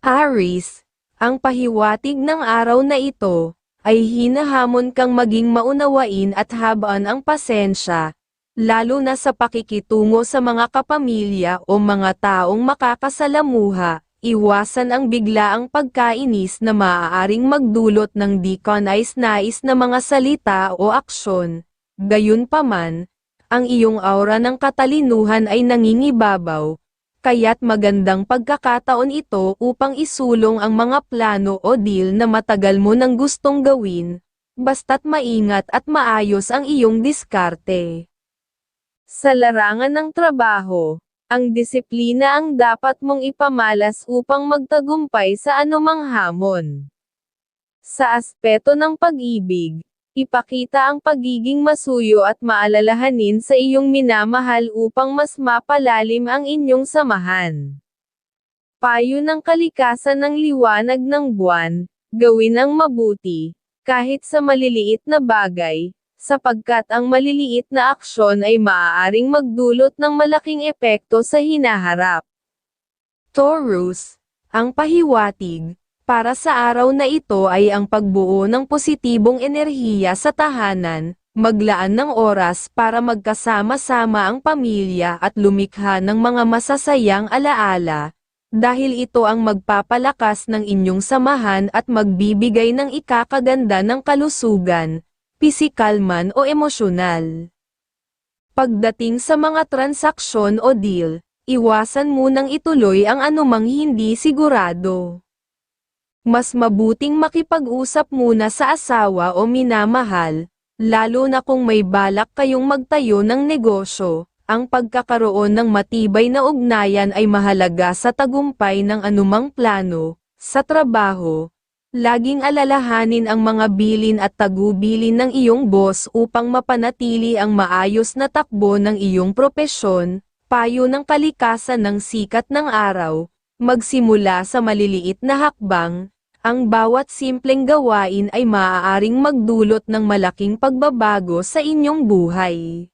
Aris, ang pahiwatig ng araw na ito, ay hinahamon kang maging maunawain at habaan ang pasensya, lalo na sa pakikitungo sa mga kapamilya o mga taong makakasalamuha, iwasan ang biglaang pagkainis na maaaring magdulot ng di nais na mga salita o aksyon. Gayunpaman, ang iyong aura ng katalinuhan ay nangingibabaw, kaya't magandang pagkakataon ito upang isulong ang mga plano o deal na matagal mo nang gustong gawin, basta't maingat at maayos ang iyong diskarte. Sa larangan ng trabaho, ang disiplina ang dapat mong ipamalas upang magtagumpay sa anumang hamon. Sa aspeto ng pag-ibig, ipakita ang pagiging masuyo at maalalahanin sa iyong minamahal upang mas mapalalim ang inyong samahan. Payo ng kalikasan ng liwanag ng buwan, gawin ang mabuti, kahit sa maliliit na bagay, sapagkat ang maliliit na aksyon ay maaaring magdulot ng malaking epekto sa hinaharap. Taurus, ang pahiwatig, para sa araw na ito ay ang pagbuo ng positibong enerhiya sa tahanan, maglaan ng oras para magkasama-sama ang pamilya at lumikha ng mga masasayang alaala, dahil ito ang magpapalakas ng inyong samahan at magbibigay ng ikakaganda ng kalusugan, pisikal man o emosyonal. Pagdating sa mga transaksyon o deal, iwasan munang ituloy ang anumang hindi sigurado. Mas mabuting makipag-usap muna sa asawa o minamahal, lalo na kung may balak kayong magtayo ng negosyo, ang pagkakaroon ng matibay na ugnayan ay mahalaga sa tagumpay ng anumang plano, sa trabaho, Laging alalahanin ang mga bilin at tagubilin ng iyong boss upang mapanatili ang maayos na takbo ng iyong propesyon, payo ng kalikasan ng sikat ng araw, magsimula sa maliliit na hakbang, ang bawat simpleng gawain ay maaaring magdulot ng malaking pagbabago sa inyong buhay.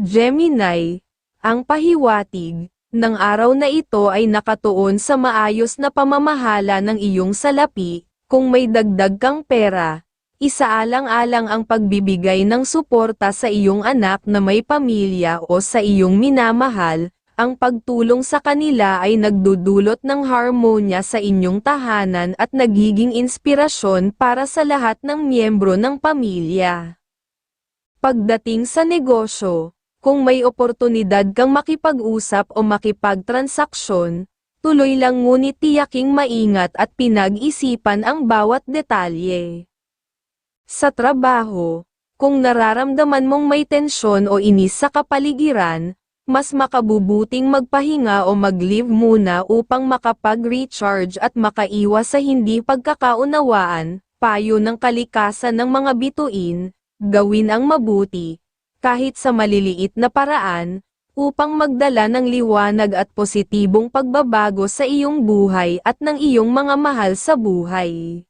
Gemini, ang pahiwatig, ng araw na ito ay nakatuon sa maayos na pamamahala ng iyong salapi, kung may dagdag kang pera, isaalang-alang ang pagbibigay ng suporta sa iyong anak na may pamilya o sa iyong minamahal, ang pagtulong sa kanila ay nagdudulot ng harmonya sa inyong tahanan at nagiging inspirasyon para sa lahat ng miyembro ng pamilya. Pagdating sa negosyo, kung may oportunidad kang makipag-usap o makipagtransaksyon, tuloy lang ngunit tiyaking maingat at pinag-isipan ang bawat detalye. Sa trabaho, kung nararamdaman mong may tensyon o inis sa kapaligiran, mas makabubuting magpahinga o mag-leave muna upang makapag-recharge at makaiwas sa hindi pagkakaunawaan, payo ng kalikasan ng mga bituin, gawin ang mabuti, kahit sa maliliit na paraan, upang magdala ng liwanag at positibong pagbabago sa iyong buhay at ng iyong mga mahal sa buhay.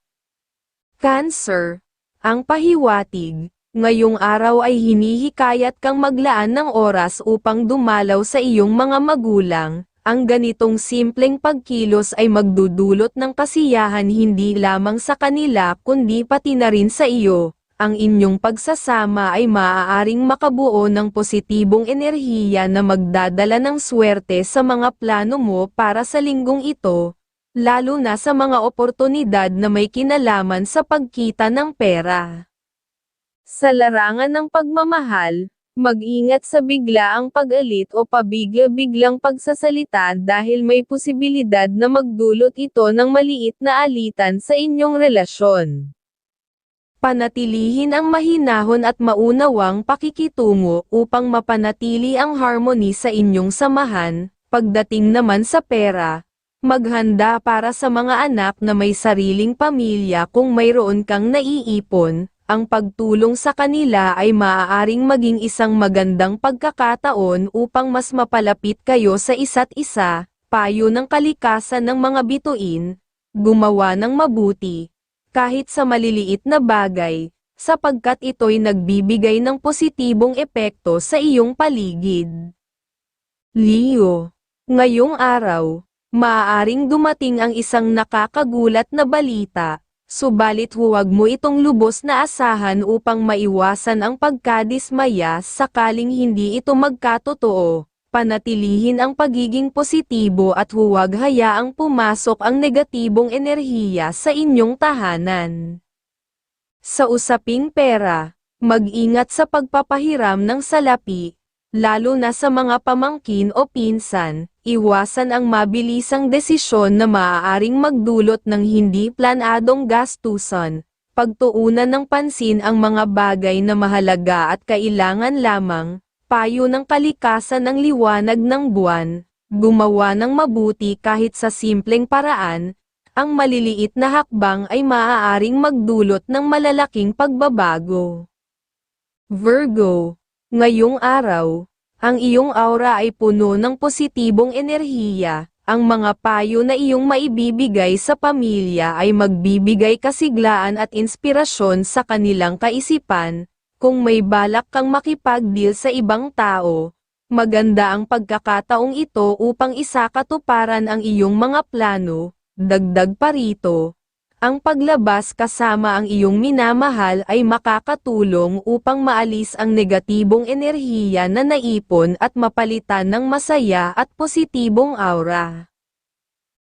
Cancer, ang pahiwatig, ngayong araw ay hinihikayat kang maglaan ng oras upang dumalaw sa iyong mga magulang, ang ganitong simpleng pagkilos ay magdudulot ng kasiyahan hindi lamang sa kanila kundi pati na rin sa iyo, ang inyong pagsasama ay maaaring makabuo ng positibong enerhiya na magdadala ng swerte sa mga plano mo para sa linggong ito, lalo na sa mga oportunidad na may kinalaman sa pagkita ng pera. Sa larangan ng pagmamahal, mag-ingat sa biglaang pag-alit o pabigla-biglang pagsasalita dahil may posibilidad na magdulot ito ng maliit na alitan sa inyong relasyon. Panatilihin ang mahinahon at maunawang pakikitungo upang mapanatili ang harmony sa inyong samahan, pagdating naman sa pera, maghanda para sa mga anak na may sariling pamilya kung mayroon kang naiipon, ang pagtulong sa kanila ay maaaring maging isang magandang pagkakataon upang mas mapalapit kayo sa isa't isa, payo ng kalikasan ng mga bituin, gumawa ng mabuti, kahit sa maliliit na bagay, sapagkat ito'y nagbibigay ng positibong epekto sa iyong paligid. Leo, ngayong araw, Maaaring dumating ang isang nakakagulat na balita, subalit huwag mo itong lubos na asahan upang maiwasan ang pagkadismaya sakaling hindi ito magkatotoo. Panatilihin ang pagiging positibo at huwag hayaang pumasok ang negatibong enerhiya sa inyong tahanan. Sa usaping pera, mag-ingat sa pagpapahiram ng salapi, lalo na sa mga pamangkin o pinsan, iwasan ang mabilisang desisyon na maaaring magdulot ng hindi planadong gastusan, pagtuunan ng pansin ang mga bagay na mahalaga at kailangan lamang, payo ng kalikasan ng liwanag ng buwan, gumawa ng mabuti kahit sa simpleng paraan, ang maliliit na hakbang ay maaaring magdulot ng malalaking pagbabago. Virgo, ngayong araw, ang iyong aura ay puno ng positibong enerhiya, ang mga payo na iyong maibibigay sa pamilya ay magbibigay kasiglaan at inspirasyon sa kanilang kaisipan, kung may balak kang makipag-deal sa ibang tao, maganda ang pagkakataong ito upang isakatuparan ang iyong mga plano, dagdag pa rito. Ang paglabas kasama ang iyong minamahal ay makakatulong upang maalis ang negatibong enerhiya na naipon at mapalitan ng masaya at positibong aura.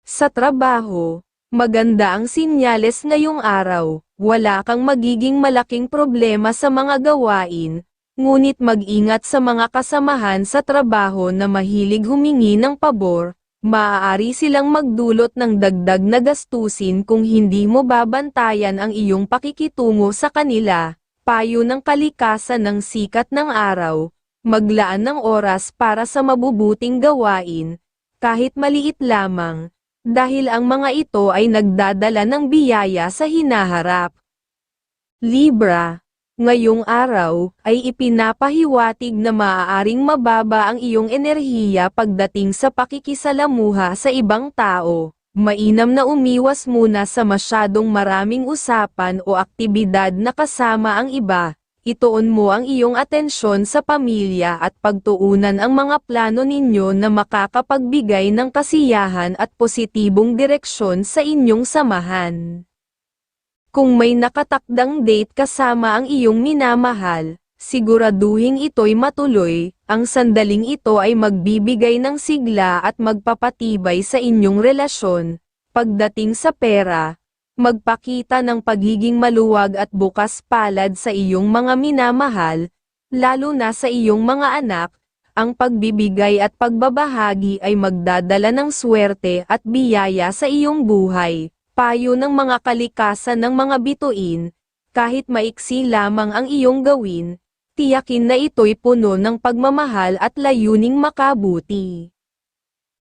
Sa trabaho, maganda ang sinyales ngayong araw, wala kang magiging malaking problema sa mga gawain, ngunit mag-ingat sa mga kasamahan sa trabaho na mahilig humingi ng pabor, maaari silang magdulot ng dagdag na gastusin kung hindi mo babantayan ang iyong pakikitungo sa kanila, payo ng kalikasan ng sikat ng araw, maglaan ng oras para sa mabubuting gawain, kahit maliit lamang, dahil ang mga ito ay nagdadala ng biyaya sa hinaharap. Libra, ngayong araw, ay ipinapahiwatig na maaaring mababa ang iyong enerhiya pagdating sa pakikisalamuha sa ibang tao. Mainam na umiwas muna sa masyadong maraming usapan o aktibidad na kasama ang iba, ituon mo ang iyong atensyon sa pamilya at pagtuunan ang mga plano ninyo na makakapagbigay ng kasiyahan at positibong direksyon sa inyong samahan. Kung may nakatakdang date kasama ang iyong minamahal, siguraduhin ito'y matuloy, ang sandaling ito ay magbibigay ng sigla at magpapatibay sa inyong relasyon, pagdating sa pera, magpakita ng pagiging maluwag at bukas palad sa iyong mga minamahal, lalo na sa iyong mga anak, ang pagbibigay at pagbabahagi ay magdadala ng swerte at biyaya sa iyong buhay. Payo ng mga kalikasan ng mga bituin, kahit maiksi lamang ang iyong gawin, tiyakin na ito'y puno ng pagmamahal at layuning makabuti.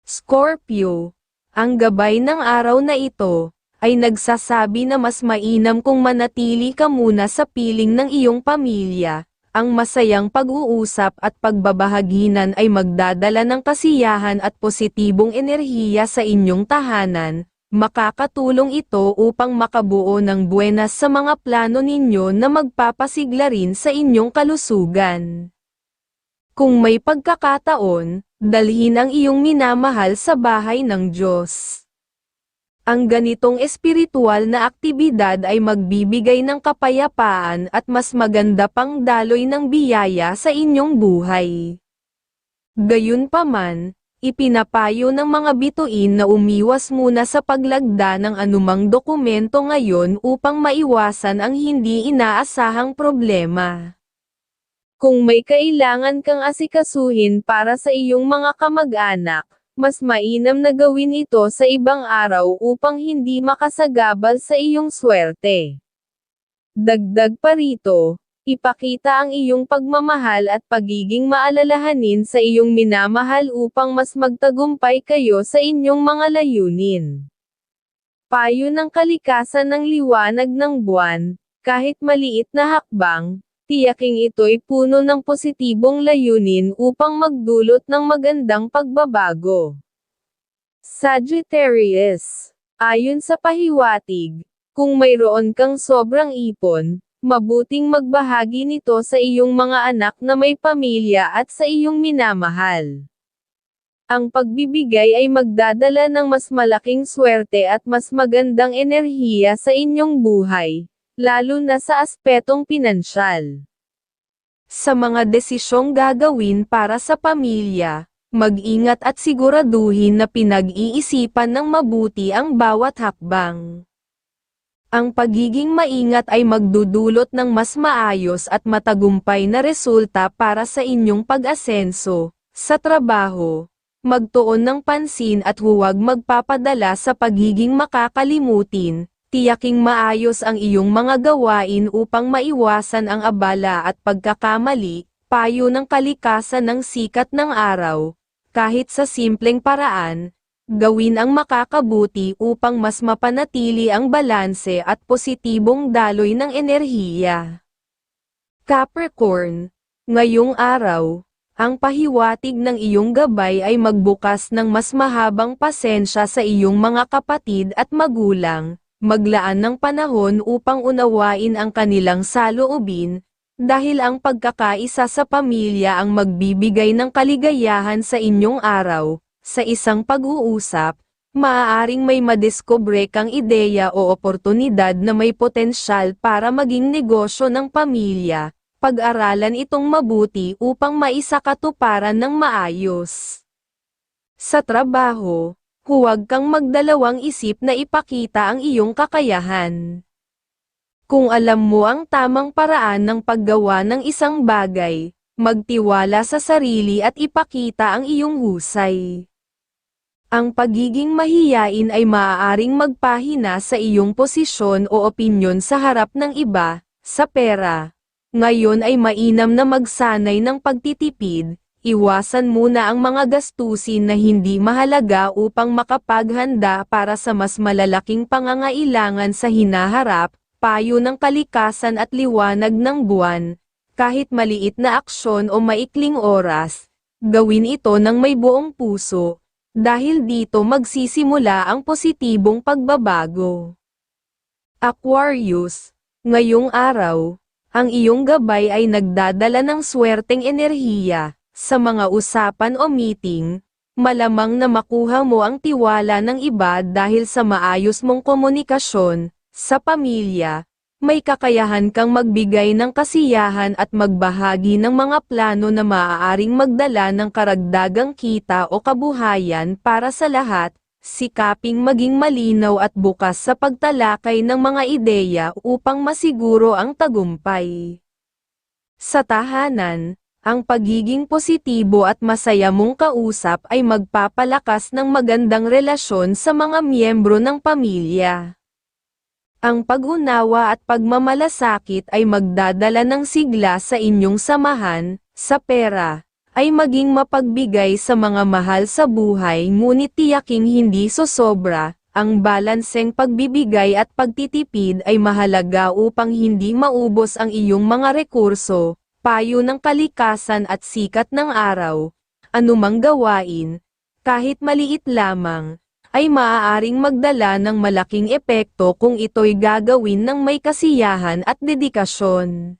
Scorpio, ang gabay ng araw na ito, ay nagsasabi na mas mainam kung manatili ka muna sa piling ng iyong pamilya. Ang masayang pag-uusap at pagbabahaginan ay magdadala ng kasiyahan at positibong enerhiya sa inyong tahanan. Makakatulong ito upang makabuo ng buenas sa mga plano ninyo na magpapasigla rin sa inyong kalusugan. Kung may pagkakataon, dalhin ang iyong minamahal sa bahay ng Diyos. Ang ganitong espiritual na aktibidad ay magbibigay ng kapayapaan at mas maganda pang daloy ng biyaya sa inyong buhay. Gayunpaman, ipinapayo ng mga bituin na umiwas muna sa paglagda ng anumang dokumento ngayon upang maiwasan ang hindi inaasahang problema. Kung may kailangan kang asikasuhin para sa iyong mga kamag-anak, mas mainam na gawin ito sa ibang araw upang hindi makasagabal sa iyong swerte. Dagdag pa rito, ipakita ang iyong pagmamahal at pagiging maalalahanin sa iyong minamahal upang mas magtagumpay kayo sa inyong mga layunin. Payo ng kalikasan ng liwanag ng buwan, kahit maliit na hakbang, tiyaking ito'y puno ng positibong layunin upang magdulot ng magandang pagbabago. Sagittarius, ayon sa pahiwatig, kung mayroon kang sobrang ipon, mabuting magbahagi nito sa iyong mga anak na may pamilya at sa iyong minamahal. Ang pagbibigay ay magdadala ng mas malaking swerte at mas magandang enerhiya sa inyong buhay, lalo na sa aspetong pinansyal. Sa mga desisyong gagawin para sa pamilya, mag-ingat at siguraduhin na pinag-iisipan ng mabuti ang bawat hakbang. Ang pagiging maingat ay magdudulot ng mas maayos at matagumpay na resulta para sa inyong pag-asenso, sa trabaho, magtuon ng pansin at huwag magpapadala sa pagiging makakalimutin, tiyaking maayos ang iyong mga gawain upang maiwasan ang abala at pagkakamali, payo ng kalikasan ng sikat ng araw, kahit sa simpleng paraan, gawin ang makakabuti upang mas mapanatili ang balanse at positibong daloy ng enerhiya. Capricorn, ngayong araw, ang pahiwatig ng iyong gabay ay magbukas ng mas mahabang pasensya sa iyong mga kapatid at magulang, maglaan ng panahon upang unawain ang kanilang saloobin, dahil ang pagkakaisa sa pamilya ang magbibigay ng kaligayahan sa inyong araw, sa isang pag-uusap, maaaring may madiskubre kang ideya o oportunidad na may potensyal para maging negosyo ng pamilya, pag-aralan itong mabuti upang maisakatuparan ng maayos. Sa trabaho, huwag kang magdalawang isip na ipakita ang iyong kakayahan. Kung alam mo ang tamang paraan ng paggawa ng isang bagay, magtiwala sa sarili at ipakita ang iyong husay. Ang pagiging mahiyain ay maaaring magpahina sa iyong posisyon o opinyon sa harap ng iba, sa pera. Ngayon ay mainam na magsanay ng pagtitipid, iwasan muna ang mga gastusin na hindi mahalaga upang makapaghanda para sa mas malalaking pangangailangan sa hinaharap, payo ng kalikasan at liwanag ng buwan, kahit maliit na aksyon o maikling oras, gawin ito ng may buong puso, dahil dito magsisimula ang positibong pagbabago. Aquarius, ngayong araw, ang iyong gabay ay nagdadala ng swerteng enerhiya, sa mga usapan o meeting, malamang na makuha mo ang tiwala ng iba dahil sa maayos mong komunikasyon, sa pamilya, may kakayahan kang magbigay ng kasiyahan at magbahagi ng mga plano na maaaring magdala ng karagdagang kita o kabuhayan para sa lahat, sikaping maging malinaw at bukas sa pagtalakay ng mga ideya upang masiguro ang tagumpay. Sa tahanan, ang pagiging positibo at masaya mong kausap ay magpapalakas ng magandang relasyon sa mga miyembro ng pamilya. Ang pag-unawa at pagmamalasakit ay magdadala ng sigla sa inyong samahan, sa pera, ay maging mapagbigay sa mga mahal sa buhay ngunit tiyaking hindi sosobra, ang balanseng pagbibigay at pagtitipid ay mahalaga upang hindi maubos ang iyong mga rekurso, payo ng kalikasan at sikat ng araw, anumang gawain, kahit maliit lamang, ay maaaring magdala ng malaking epekto kung ito'y gagawin ng may kasiyahan at dedikasyon.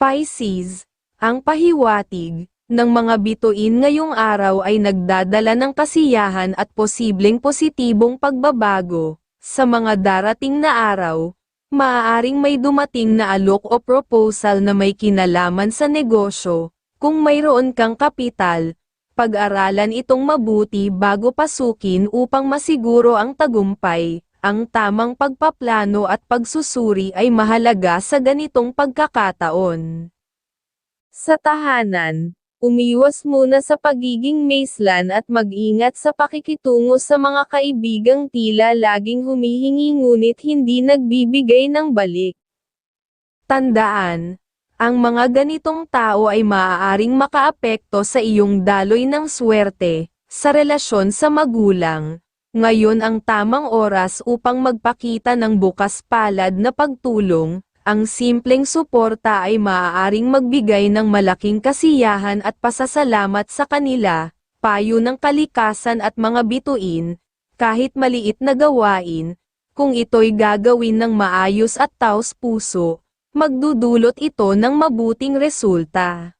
Pisces, ang pahiwatig, ng mga bituin ngayong araw ay nagdadala ng kasiyahan at posibleng positibong pagbabago, sa mga darating na araw, maaaring may dumating na alok o proposal na may kinalaman sa negosyo, kung mayroon kang kapital, pag-aralan itong mabuti bago pasukin upang masiguro ang tagumpay. Ang tamang pagpaplano at pagsusuri ay mahalaga sa ganitong pagkakataon. Sa tahanan, umiwas muna sa pagiging maislan at mag-ingat sa pakikitungo sa mga kaibigang tila laging humihingi ngunit hindi nagbibigay ng balik. Tandaan, ang mga ganitong tao ay maaaring makaapekto sa iyong daloy ng swerte, sa relasyon sa magulang. Ngayon ang tamang oras upang magpakita ng bukas palad na pagtulong, ang simpleng suporta ay maaaring magbigay ng malaking kasiyahan at pasasalamat sa kanila, payo ng kalikasan at mga bituin, kahit maliit na gawain, kung ito'y gagawin ng maayos at taos puso, magdudulot ito ng mabuting resulta.